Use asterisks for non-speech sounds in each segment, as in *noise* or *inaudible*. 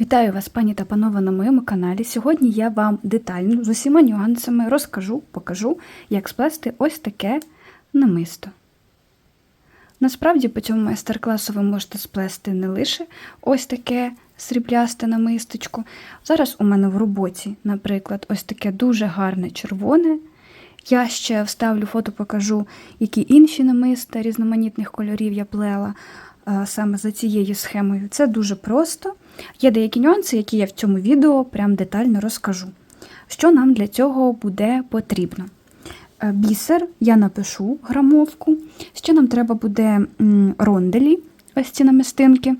Вітаю вас, пані та панове, на моєму каналі. Сьогодні я вам детально з усіма нюансами розкажу, покажу, як сплести ось таке намисто. Насправді, по цьому майстер-класу ви можете сплести не лише ось таке сріблясте намистечко. Зараз у мене в роботі, наприклад, ось таке дуже гарне червоне. Я ще вставлю фото, покажу, які інші намиста різноманітних кольорів я плела саме за цією схемою. Це дуже просто. Є деякі нюанси, які я в цьому відео прям детально розкажу. Що нам для цього буде потрібно? Е, Бісер, я напишу грамовку. Ще нам треба буде ронделі, ось ці намистинки.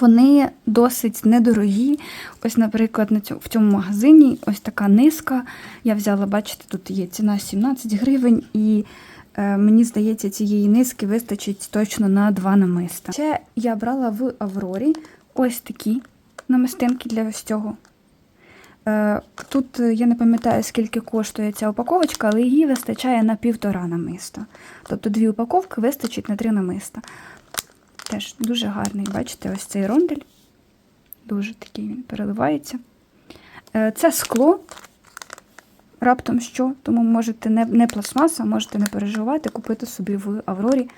Вони досить недорогі. Ось, наприклад, на цьому, в цьому магазині ось така низка. Я взяла, бачите, тут є ціна 17 гривень, і е, мені здається, цієї низки вистачить точно на два намиста. Ще я брала в Аврорі ось такі намистинки для ось цього. Е, Тут е, я не пам'ятаю, скільки коштує ця упаковочка, але її вистачає на півтора намиста. Тобто дві упаковки вистачить на три намиста. Теж дуже гарний, бачите, ось цей рондель. Дуже такий він переливається. Е, Це скло. Раптом що, тому можете не, не пластмаса, можете не переживати, купити собі в Аврорі.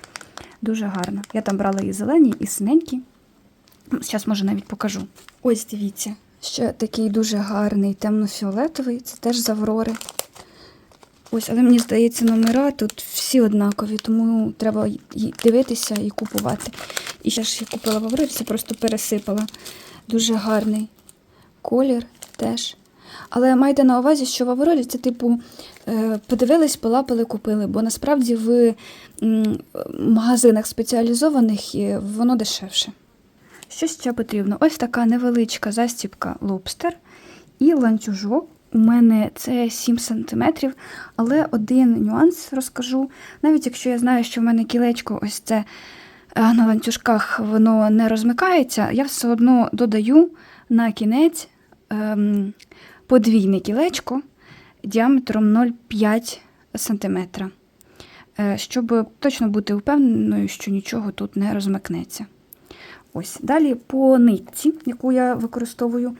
Дуже гарно. Я там брала і зелені, і синенькі. Зараз, може, навіть покажу. Ось дивіться. Ще такий дуже гарний темно-фіолетовий, це теж з Аврори. Ось, але мені здається, номера тут всі однакові, тому треба дивитися і купувати. І ще ж я купила в Аврорі, це просто пересипала. Дуже гарний колір теж. Але майте на увазі, що в Аврорі це, типу, е, подивились, полапали, купили, бо насправді в магазинах спеціалізованих е, воно дешевше. Що ще потрібно? Ось така невеличка застібка лобстер і ланцюжок. У мене це 7 см, але один нюанс розкажу. Навіть якщо я знаю, що в мене кілечко ось це е, на ланцюжках воно не розмикається, я все одно додаю на кінець ем, подвійне кілечко діаметром 0,5 см, е, щоб точно бути впевненою, що нічого тут не розмикнеться. Ось далі по нитці, яку я використовую.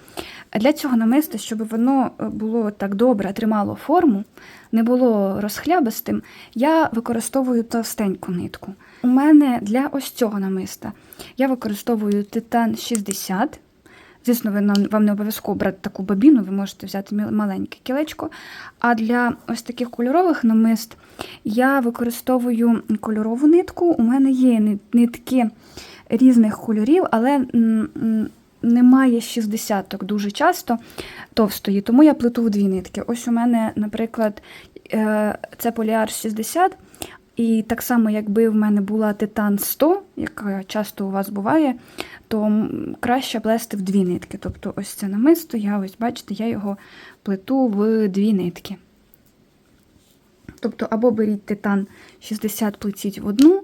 Для цього намиста, щоб воно було так добре, тримало форму, не було розхлябистим, я використовую товстеньку нитку. У мене для ось цього намиста я використовую титан 60. Звісно, ви вам не обов'язково брати таку бабіну, ви можете взяти маленьке кілечко. А для ось таких кольорових намист я використовую кольорову нитку. У мене є нитки різних кольорів, але немає 60 дуже часто товстої, тому я плету в дві нитки. Ось у мене, наприклад, е, це поліар 60. І так само, якби в мене була титан 100, яка часто у вас буває, то краще плести в дві нитки. Тобто ось це намисто, я ось бачите, я його плету в дві нитки. Тобто, або беріть титан 60, плетіть в одну,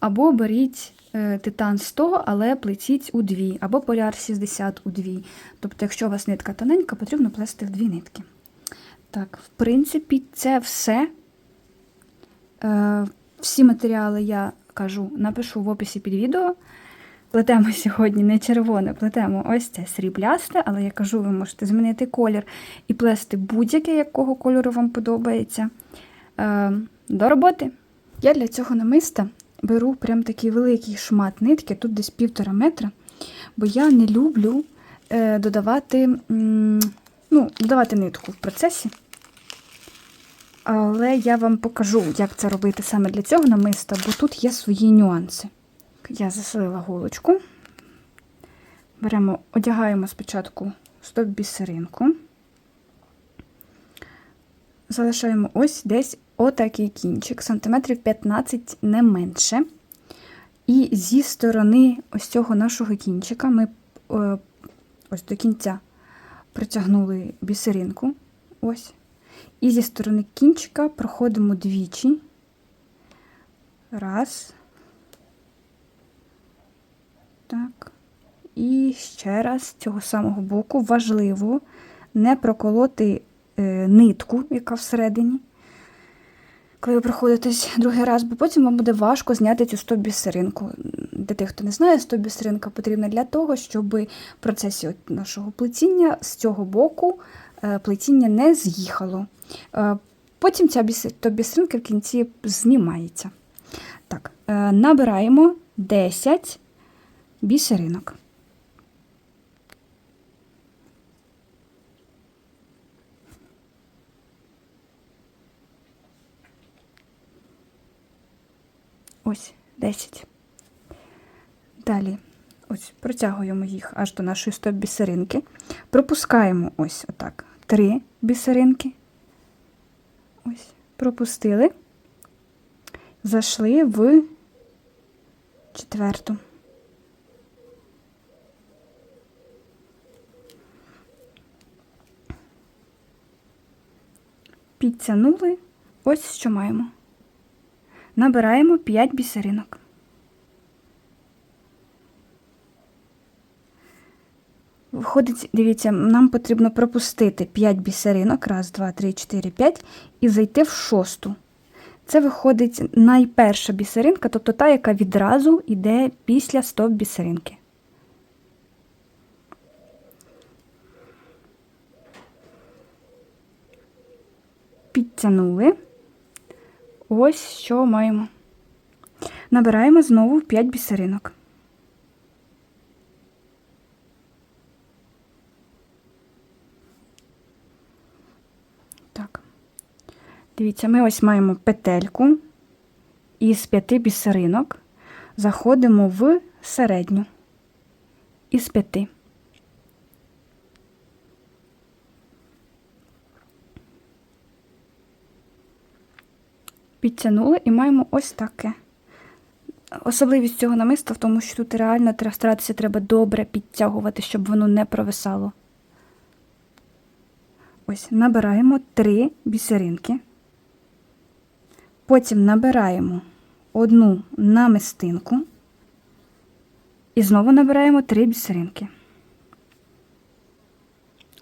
або беріть е, титан 100, але плетіть у дві, або поляр 60 у дві. Тобто, якщо у вас нитка тоненька, потрібно плести в дві нитки. Так, в принципі, це все. Е, всі матеріали я кажу, напишу в описі під відео. Плетемо сьогодні не червоне, плетемо ось це сріблясте, але я кажу, ви можете змінити колір і плести будь-яке, якого кольору вам подобається. Е, до роботи. Я для цього намиста беру прям такий великий шмат нитки, тут десь півтора метра, бо я не люблю е, додавати, ну, додавати нитку в процесі. Але я вам покажу, як це робити саме для цього намиста, бо тут є свої нюанси. Я заселила голочку. Беремо, одягаємо спочатку стоп бісеринку. Залишаємо ось десь отакий кінчик, сантиметрів 15 не менше. І зі сторони ось цього нашого кінчика ми е, ось до кінця протягнули бісеринку. Ось. І зі сторони кінчика проходимо двічі. Раз. Так. І ще раз з цього самого боку важливо не проколоти е, нитку, яка всередині. коли ви проходитесь другий раз, бо потім вам буде важко зняти цю стоп-бісеринку. Для тих, хто не знає, стоп-бісеринка потрібна для того, щоб в процесі нашого плетіння з цього боку плетіння не з'їхало. Е, Потім ця біс- стоп-бісеринка в кінці знімається. Так, е, набираємо 10 бісеринок. Ось 10. Далі ось протягуємо їх аж до нашої стоп бісеринки. Пропускаємо ось отак. Три бісеринки. Ось, пропустили. Зайшли в четверту. Підтягнули. Ось що маємо. Набираємо 5 бісеринок. Виходить, дивіться, нам потрібно пропустити 5 бісеринок, раз, два, три, чотири, п'ять, і зайти в шосту. Це виходить найперша бісеринка, тобто та, яка відразу йде після стоп бісеринки. Підтягнули. Ось що маємо. Набираємо знову 5 бісеринок. Так. Дивіться, ми ось маємо петельку із 5 бісеринок. Заходимо в середню із 5. підтягнули і маємо ось таке. Особливість цього намиста в тому, що тут реально старатися треба добре підтягувати, щоб воно не провисало. Ось, набираємо три бісеринки. Потім набираємо одну намистинку. І знову набираємо три бісеринки.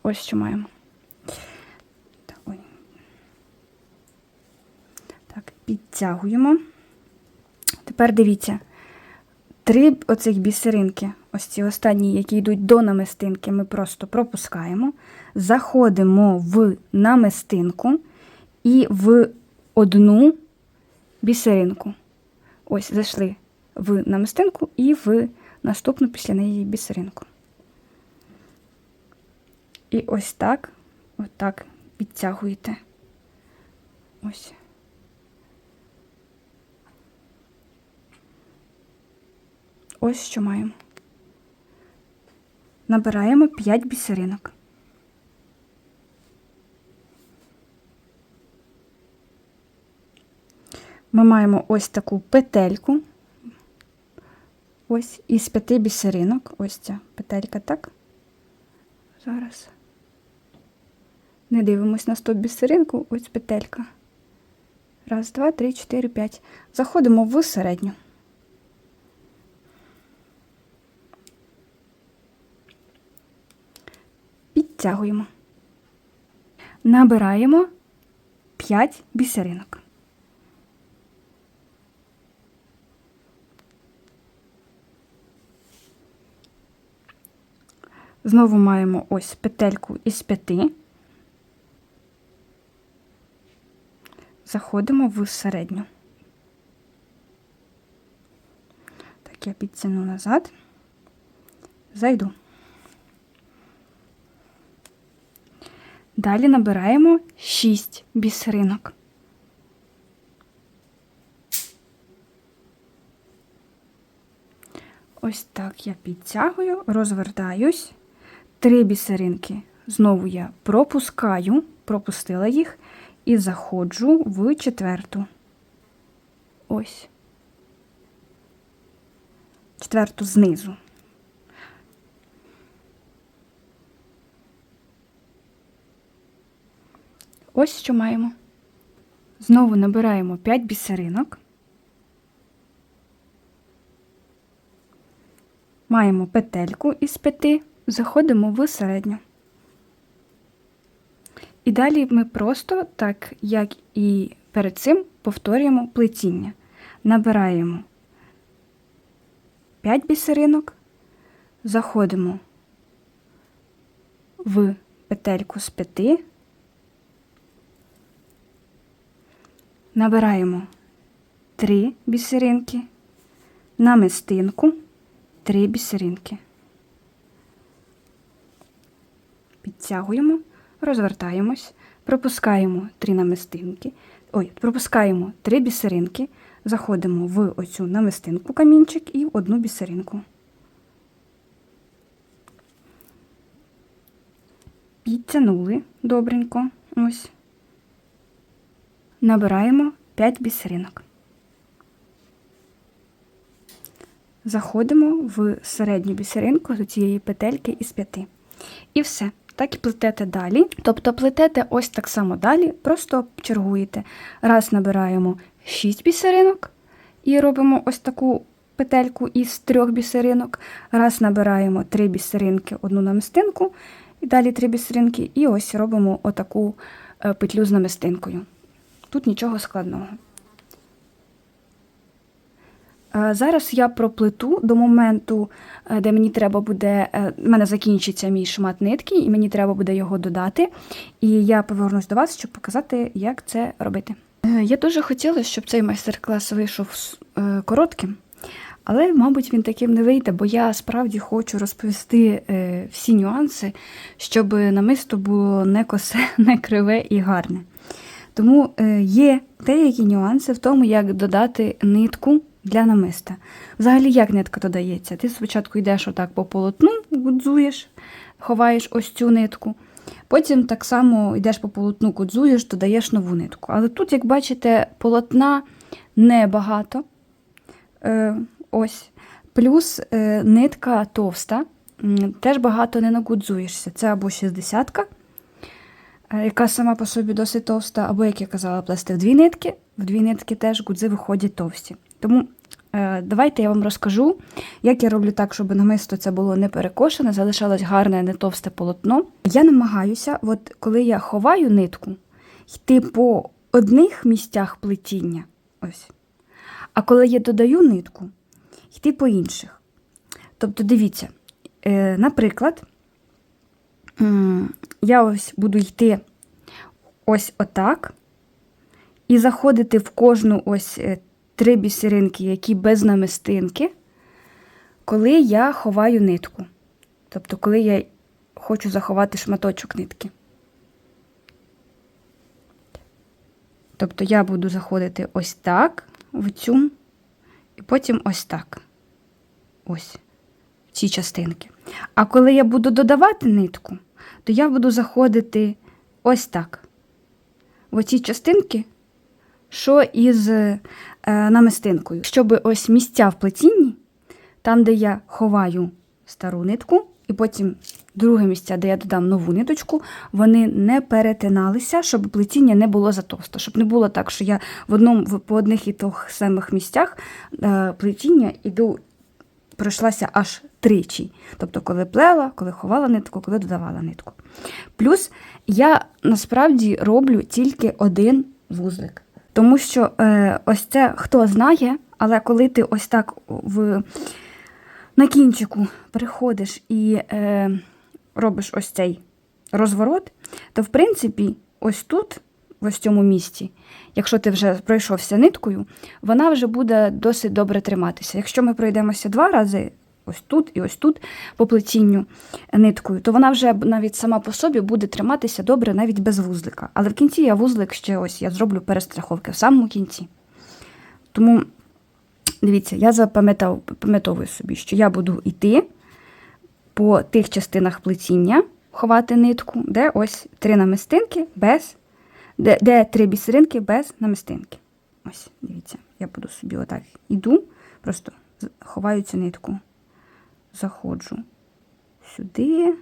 Ось що маємо. Так, підтягуємо. Тепер дивіться, три оцих бісеринки, ось ці останні, які йдуть до намистинки, ми просто пропускаємо, заходимо в намистинку і в одну бісеринку. Ось, зайшли в намистинку і в наступну після неї бісеринку. І ось так, отак підтягуєте. Ось. Ось що маємо. Набираємо 5 бісеринок. Ми маємо ось таку петельку. Ось із п'яти бісеринок. Ось ця петелька, так? Зараз. Не дивимось на стоп бісеринку, ось петелька. Раз, два, три, чотири, п'ять. Заходимо в середню. Підтягуємо. Набираємо 5 бісеринок. Знову маємо ось петельку із п'яти. Заходимо в середню. Так, я підтягну назад, зайду. Далі набираємо 6 бісеринок. Ось так я підтягую, розвертаюсь. Три бісеринки. Знову я пропускаю, пропустила їх і заходжу в четверту. Ось. Четверту знизу. Ось що маємо. Знову набираємо 5 бісеринок. Маємо петельку із п'яти, заходимо в середню. І далі ми просто, так як і перед цим, повторюємо плетіння. Набираємо 5 бісеринок, заходимо в петельку з 5, набираємо 3 бісеринки, намистинку, 3 бісеринки. Підтягуємо, розвертаємось, пропускаємо 3 намистинки, ой, пропускаємо 3 бісеринки, заходимо в оцю намистинку камінчик і в одну бісеринку. Підтягнули добренько. Ось. Набираємо 5 бісеринок. Заходимо в середню бісеринку з цієї петельки із 5. І все. Так і плетете далі. Тобто плетете ось так само далі, просто чергуєте. Раз набираємо 6 бісеринок і робимо ось таку петельку із трьох бісеринок. Раз набираємо 3 бісеринки, одну намистинку, і далі 3 бісеринки, і ось робимо отаку е, петлю з намистинкою. Тут нічого складного. Зараз я проплету до моменту, е, де мені треба буде, е, в мене закінчиться мій шмат нитки, і мені треба буде його додати. І я повернусь до вас, щоб показати, як це робити. Е, Я дуже хотіла, щоб цей майстер-клас вийшов коротким, але, мабуть, він таким не вийде, бо я справді хочу розповісти всі нюанси, щоб намисто було не косе, *laughs* не криве і гарне. Тому є деякі нюанси в тому, як додати нитку для намиста. Взагалі, як нитка додається? Ти спочатку йдеш отак по полотну, гудзуєш, ховаєш ось цю нитку. Потім так само йдеш по полотну, кудзуєш, додаєш нову нитку. Але тут, як бачите, полотна небагато. Е, ось. Плюс е, нитка товста, теж багато не нагудзуєшся. Це або 60-ка, е, яка сама по собі досить товста, або, як я казала, плести в дві нитки. В дві нитки теж гудзи виходять товсті. Тому давайте я вам розкажу, як я роблю так, щоб намисто це було не перекошене, залишалось гарне, не товсте полотно. Я намагаюся, от коли я ховаю нитку, йти по одних місцях плетіння. Ось. А коли я додаю нитку, йти по інших. Тобто, дивіться, е, наприклад, я ось буду йти ось отак, і заходити в кожну ось е, три бісеринки, які без намистинки, коли я ховаю нитку. Тобто, коли я хочу заховати шматочок нитки. Тобто я буду заходити ось так в цю, і потім ось так. Ось в ці частинки. А коли я буду додавати нитку, то я буду заходити ось так. В оці частинки, що із е, намистинкою. Щоб ось місця в плетінні, там, де я ховаю стару нитку, і потім друге місця, де я додам нову ниточку, вони не перетиналися, щоб плетіння не було затовсто. Щоб не було так, що я в одному по одних і тих самих місцях е, плетіння іду, пройшлася аж тричі. Тобто, коли плела, коли ховала нитку, коли додавала нитку. Плюс я насправді роблю тільки один вузлик. Тому що е, ось це хто знає, але коли ти ось так в, на кінчику приходиш і е, робиш ось цей розворот, то в принципі, ось тут, в ось цьому місці, якщо ти вже пройшовся ниткою, вона вже буде досить добре триматися. Якщо ми пройдемося два рази. Ось тут і ось тут по плетінню ниткою, то вона вже навіть сама по собі буде триматися добре навіть без вузлика. Але в кінці я вузлик ще ось я зроблю перестраховки в самому кінці. Тому дивіться, я запам'ятовую собі, що я буду йти по тих частинах плетіння, ховати нитку, де ось три намистинки без, де, де три бісеринки без намистинки. Ось, дивіться, я буду собі отак іду, просто ховаю цю нитку, заходжу сюди.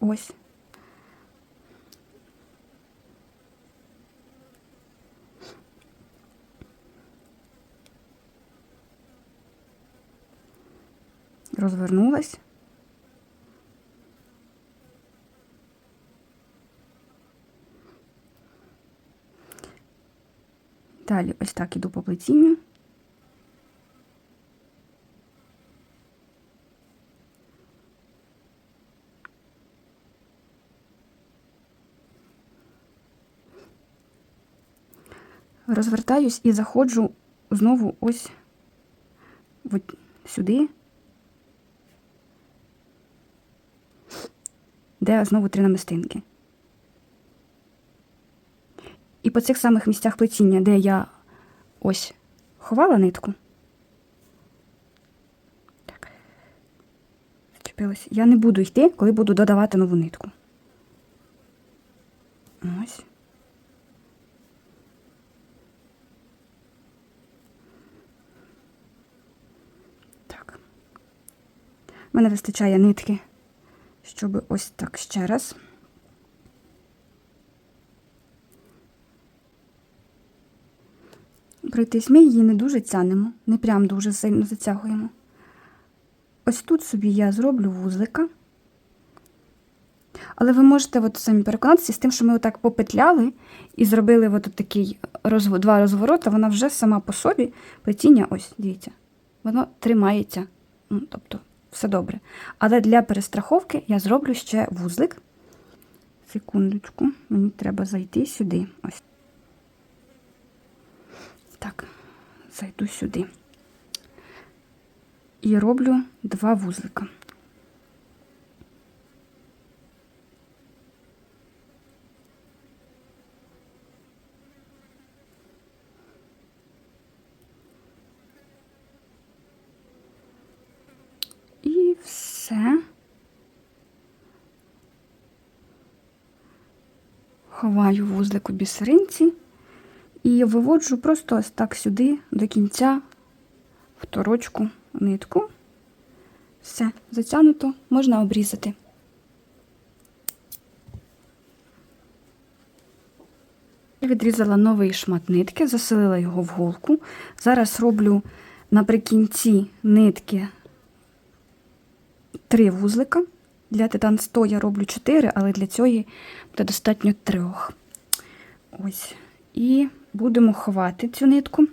Ось. Розвернулась, Далі ось так іду по плетінню. Розвертаюсь і заходжу знову ось сюди, де знову три намистинки. І по цих самих місцях плетіння, де я ось ховала нитку. Так. Зачепилась. Я не буду йти, коли буду додавати нову нитку. Ось. Так. У мене вистачає нитки, щоб ось так ще раз. Пройтись ми її не дуже тянемо, не прям дуже сильно затягуємо. Ось тут собі я зроблю вузлика. Але ви можете от самі переконатися з тим, що ми отак попетляли і зробили от такий розв... два розворота, вона вже сама по собі плетіння, ось, дивіться, воно тримається. Ну, тобто, все добре. Але для перестраховки я зроблю ще вузлик. Секундочку, мені треба зайти сюди. Ось. Так, зайду сюди. І роблю два вузлика. І все. Ховаю вузлик у бісеринці і виводжу просто ось так сюди до кінця в торочку нитку. Все, затягнуто, можна обрізати. Я відрізала новий шмат нитки, заселила його в голку. Зараз роблю наприкінці нитки три вузлика. Для титан 100 я роблю 4, але для цього буде достатньо трьох. Ось. І будемо ховати цю нитку.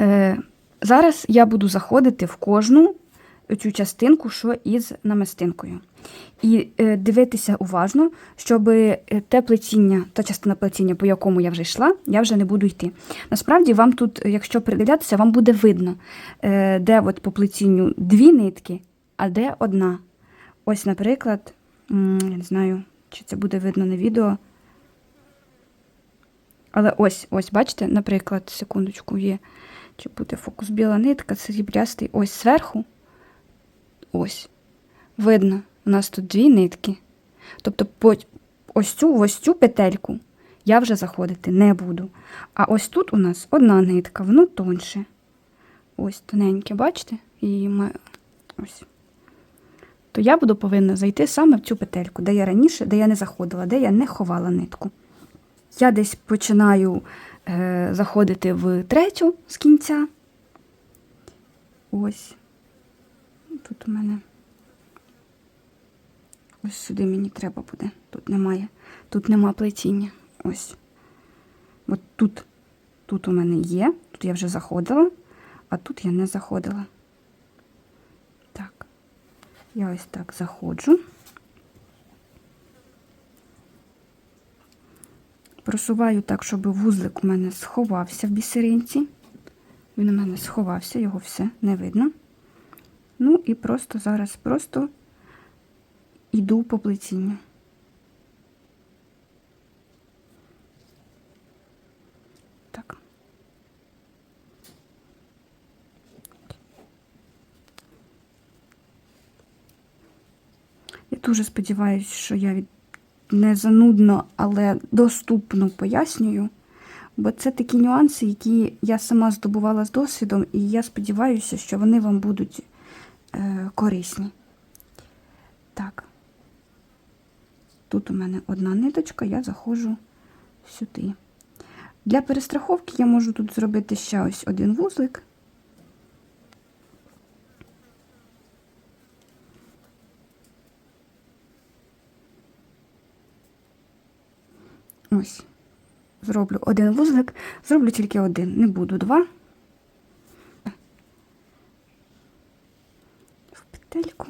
Е, Зараз я буду заходити в кожну цю частинку, що із намистинкою. І е, дивитися уважно, щоб те плетіння, та частина плетіння, по якому я вже йшла, я вже не буду йти. Насправді, вам тут, якщо придивлятися, вам буде видно, е, де от по плетінню дві нитки, а де одна. Ось, наприклад, я не знаю, чи це буде видно на відео. Але ось, ось, бачите, наприклад, секундочку, є. Чи буде фокус біла нитка, сріблястий. Ось зверху. Ось. Видно, у нас тут дві нитки. Тобто, по ось цю ось цю петельку я вже заходити не буду. А ось тут у нас одна нитка, воно тонше. Ось тоненьке, бачите? І ми... ось. То я буду повинна зайти саме в цю петельку, де я раніше, де я не заходила, де я не ховала нитку. Я десь починаю е, заходити в третю з кінця. Ось. Тут у мене ось сюди мені треба буде. Тут немає. Тут нема плетіння. Ось. От тут, тут у мене є, тут я вже заходила, а тут я не заходила. Так, я ось так заходжу. Просуваю так, щоб вузлик у мене сховався в бісеринці. Він у мене сховався, його все не видно. Ну і просто зараз просто йду по плетінню. Так. Я дуже сподіваюся, що я від не занудно, але доступно пояснюю. Бо це такі нюанси, які я сама здобувала з досвідом, і я сподіваюся, що вони вам будуть е, корисні. Так, тут у мене одна ниточка, я заходжу сюди. Для перестраховки я можу тут зробити ще ось один вузлик. Ось, зроблю один вузлик, зроблю тільки один, не буду два. В петельку.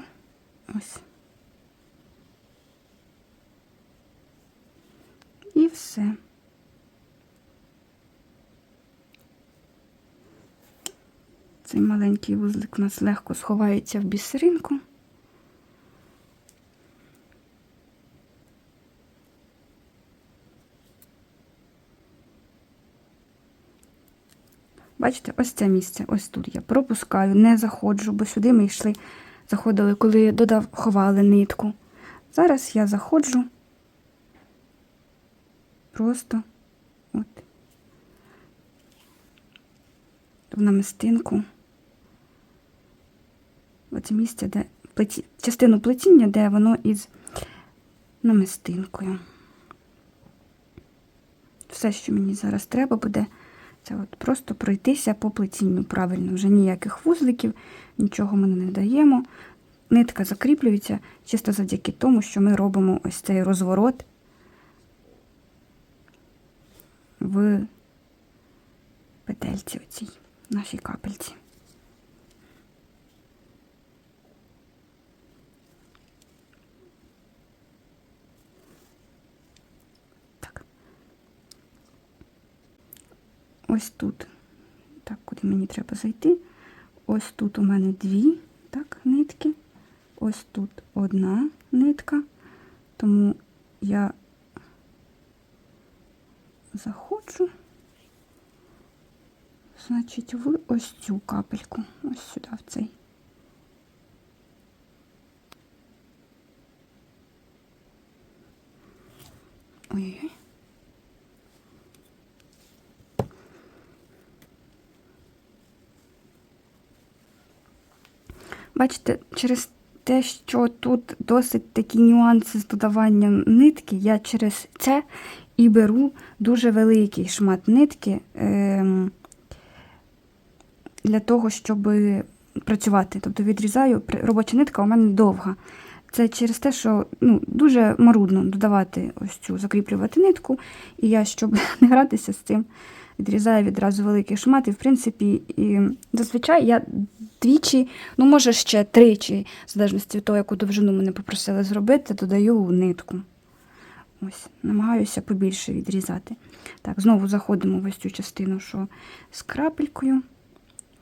Ось. І все. Цей маленький вузлик у нас легко сховається в бісеринку. Бачите, ось це місце, ось тут я пропускаю, не заходжу, бо сюди ми йшли, заходили, коли додав, ховали нитку. Зараз я заходжу просто от в намистинку. Оце місце, де плеті... частину плетіння, де воно із намистинкою. Все, що мені зараз треба буде, це от просто пройтися по плетінню правильно. Вже ніяких вузликів, нічого ми не даємо. Нитка закріплюється чисто завдяки тому, що ми робимо ось цей розворот в петельці оцій, нашій капельці. Ось тут. Так, куди мені треба зайти? Ось тут у мене дві так, нитки. Ось тут одна нитка. Тому я заходжу, значить, в ось цю капельку, ось сюди, в цей. Ой-ой. Бачите, через те, що тут досить такі нюанси з додаванням нитки, я через це і беру дуже великий шмат нитки ем, для того, щоб працювати. Тобто відрізаю, робоча нитка у мене довга. Це через те, що ну, дуже марудно додавати ось цю закріплювати нитку. І я, щоб *laughs* не гратися з цим, відрізаю відразу великий шмат. І, в принципі, і зазвичай я двічі, ну, може, ще тричі, в залежності від того, яку довжину мене попросили зробити, додаю нитку. Ось, намагаюся побільше відрізати. Так, знову заходимо в ось цю частину, що з крапелькою,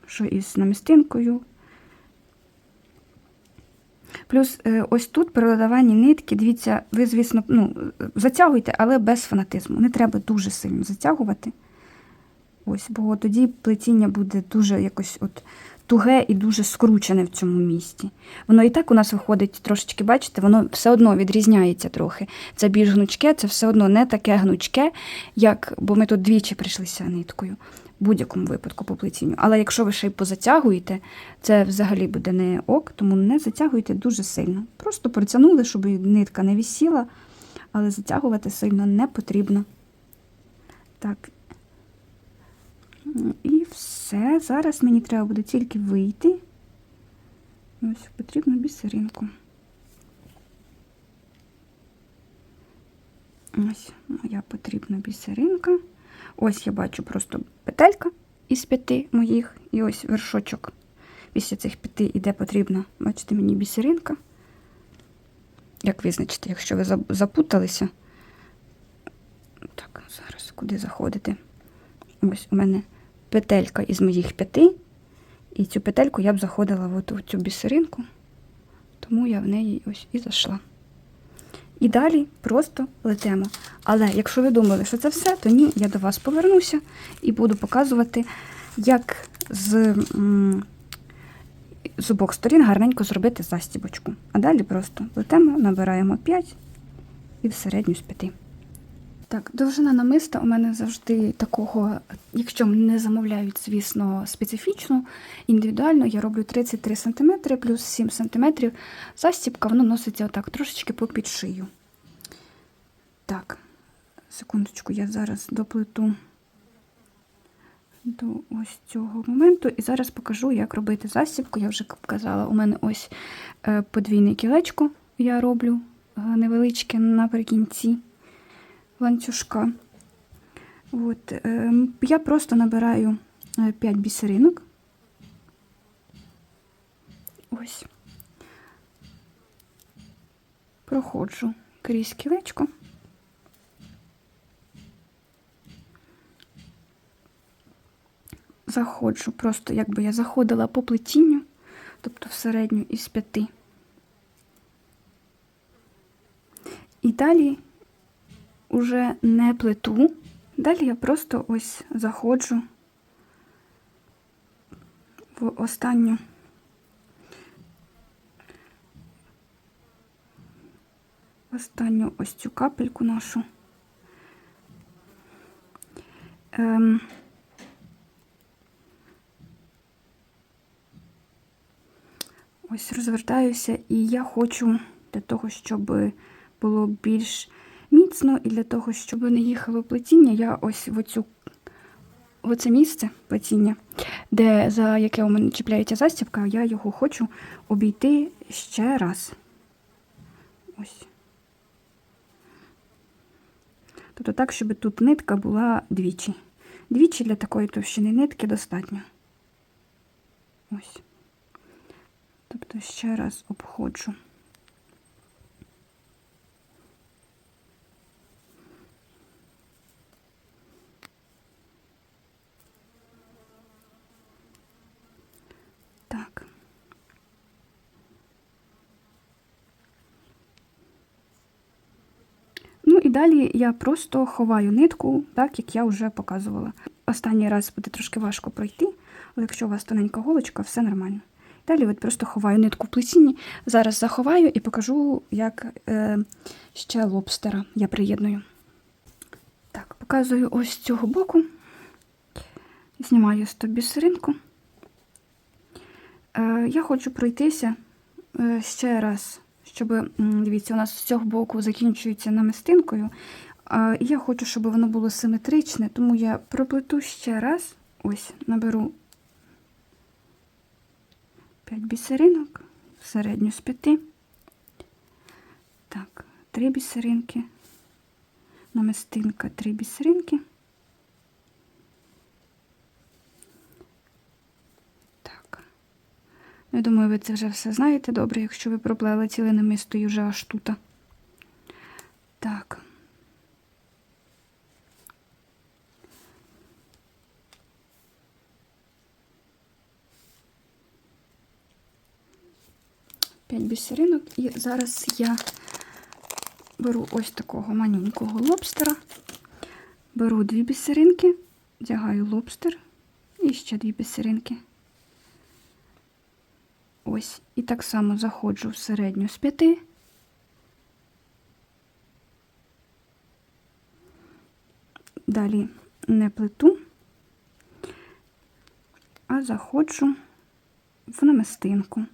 що із намістинкою. Плюс е, ось тут при нитки, дивіться, ви, звісно, ну, затягуйте, але без фанатизму. Не треба дуже сильно затягувати. Ось, бо тоді плетіння буде дуже якось от туге і дуже скручене в цьому місці. Воно і так у нас виходить трошечки, бачите, воно все одно відрізняється трохи. Це більш гнучке, це все одно не таке гнучке, як, бо ми тут двічі прийшлися ниткою. В будь-якому випадку по плетінню. Але якщо ви ще й позатягуєте, це взагалі буде не ок, тому не затягуйте дуже сильно. Просто протягнули, щоб нитка не висіла, але затягувати сильно не потрібно. Так. І все. Зараз мені треба буде тільки вийти. Ось потрібно бісеринку. Ось моя потрібна бісеринка. Ось я бачу просто петелька із п'яти моїх, і ось вершочок. Після цих п'яти іде потрібна, бачите, мені бісеринка. Як визначити, якщо ви запуталися? Так, зараз куди заходити? Ось у мене петелька із моїх п'яти. І цю петельку я б заходила от у цю бісеринку, тому я в неї ось і зайшла. І далі просто летимо. Але якщо ви думали, що це все, то ні, я до вас повернуся і буду показувати, як з, з обох сторін гарненько зробити застібочку. А далі просто летимо, набираємо 5 і в середню з 5. Так, довжина намиста у мене завжди такого, якщо не замовляють, звісно, специфічно, індивідуально, я роблю 33 см плюс 7 см. Застібка, воно носиться отак, трошечки попід шию. Так, секундочку, я зараз доплету до ось цього моменту і зараз покажу, як робити застібку. Я вже показала, у мене ось е, подвійне кілечко я роблю е, невеличке наприкінці ланцюжка. От, е, я просто набираю 5 бісеринок. Ось. Проходжу крізь кілечко. Заходжу, просто якби я заходила по плетінню, тобто в середню із п'яти. І далі уже не плету, далі я просто ось заходжу в останню. Останню ось цю капельку нашу. Ем, ось розвертаюся, і я хочу для того, щоб було більш міцно, і для того, щоб не їхало плетіння, я ось в оцю оце місце плетіння, де за яке у мене чіпляється застібка, я його хочу обійти ще раз. Ось. Тобто так, щоб тут нитка була двічі. Двічі для такої товщини нитки достатньо. Ось. Тобто ще раз обходжу. Так. Ну і далі я просто ховаю нитку, так як я вже показувала. Останній раз буде трошки важко пройти, але якщо у вас тоненька голочка, все нормально. Далі от просто ховаю нитку в плетінні. Зараз заховаю і покажу, як е, ще лобстера я приєдную. Так, показую ось з цього боку. Знімаю стоп бісеринку. Е, я хочу пройтися е, ще раз щоб, дивіться, у нас з цього боку закінчується намистинкою. Я хочу, щоб воно було симетричне, тому я проплету ще раз. Ось, наберу 5 бісеринок, середню з 5. Так, 3 бісеринки, намистинка, 3 бісеринки. Так. Я думаю, ви це вже все знаєте добре, якщо ви проплели ціле намисто і вже аж тут. Так. П'ять бісеринок, і зараз я беру ось такого манюнького лобстера, беру дві бісеринки, вдягаю лобстер і ще дві бісеринки. Ось, і так само заходжу в середню з п'яти. Далі не плету, а заходжу в намистинку.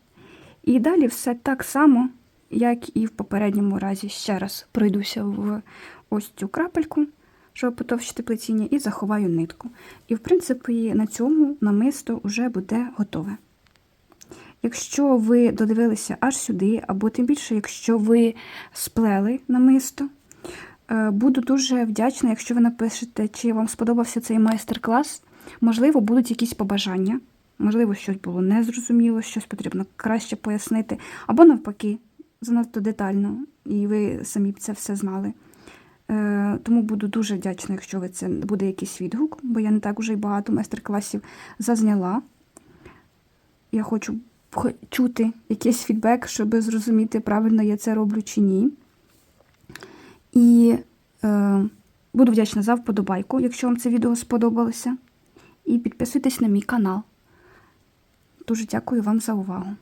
І далі все так само, як і в попередньому разі. Ще раз пройдуся в ось цю крапельку, щоб потовщити плетіння, і заховаю нитку. І, в принципі, на цьому намисто вже буде готове. Якщо ви додивилися аж сюди, або тим більше, якщо ви сплели намисто, е, буду дуже вдячна, якщо ви напишете, чи вам сподобався цей майстер-клас. Можливо, будуть якісь побажання, можливо, щось було незрозуміло, щось потрібно краще пояснити, або навпаки, занадто детально, і ви самі б це все знали. Е, тому буду дуже вдячна, якщо ви це буде якийсь відгук, бо я не так уже й багато майстер-класів зазняла. Я хочу чути якийсь фідбек, щоб зрозуміти, правильно я це роблю чи ні. І е, буду вдячна за вподобайку, якщо вам це відео сподобалося. І підписуйтесь на мій канал. Дуже дякую вам за увагу.